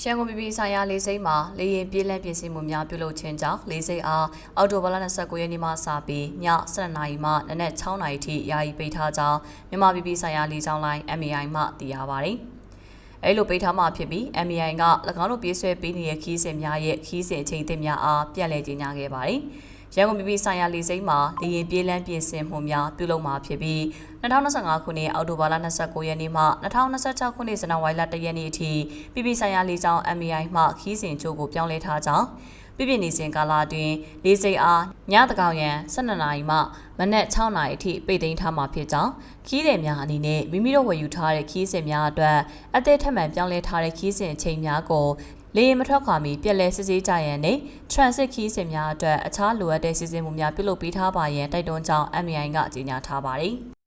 ရန်ကုန်ပြည်ပြည်ဆိုင်ရာလေးစိတ်မှာလေရင်ပြေးလန်းပြင်ဆင်မှုများပြုလုပ်ခြင်းကြောင့်လေးစိတ်အားအော်တိုဘလ29ရက်နေ့မှစပြီးည7:00နာရီမှနနက်6:00နာရီထိယာယီပိတ်ထားကြောင်းမြန်မာပြည်ပြည်ဆိုင်ရာလေးချောင်းလိုင်း MAI မှသိရပါဗျ။အဲလိုပိတ်ထားမှဖြစ်ပြီး MAI က၎င်းတို့ပြေးဆွဲပေးနေတဲ့ခီးစဉ်များရဲ့ခီးစဉ်အချိန်အသစ်များအားပြန့်လည်ကြေညာခဲ့ပါတယ်။ ရန်ကုန်ပြည်ပြည်ဆိုင်ရာလေစိမ်းမှာလေရင်ပြေးလန်းပြင်ဆင်မှုများပြုလုပ်မှာဖြစ်ပြီး2025ခုနှစ်အောက်တိုဘာလ29ရက်နေ့မှ2026ခုနှစ်ဇန်နဝါရီလ1ရက်နေ့အထိပြည်ပြည်ဆိုင်ရာလေကြောင်း MAI မှခီးစဉ်ချို့ကိုပြောင်းလဲထားကြောင်းပြည်ပြည်နေစဉ်ကာလအတွင်းလေးစိတ်အားညတကောင်ရန်12နာရီမှမနက်6နာရီအထိပိတ်သိမ်းထားမှာဖြစ်ကြောင်းခီးသည်များအနေနဲ့မိမိတို့ဝယ်ယူထားတဲ့ခီးစဉ်များအတွက်အသက်ထက်မှန်ပြောင်းလဲထားတဲ့ခီးစဉ်အချိန်များကို လေရင်မထွက်ခွာမီပြက်လဲစစ်ဆေးကြရန်နဲ့ transit ခီးစဉ်များအတွက်အခြားလိုအပ်တဲ့စီစဉ်မှုများပြုလုပ်ပေးထားပါရန်တိုက်တွန်းကြောင်း MAI ကကြေညာထားပါတယ်။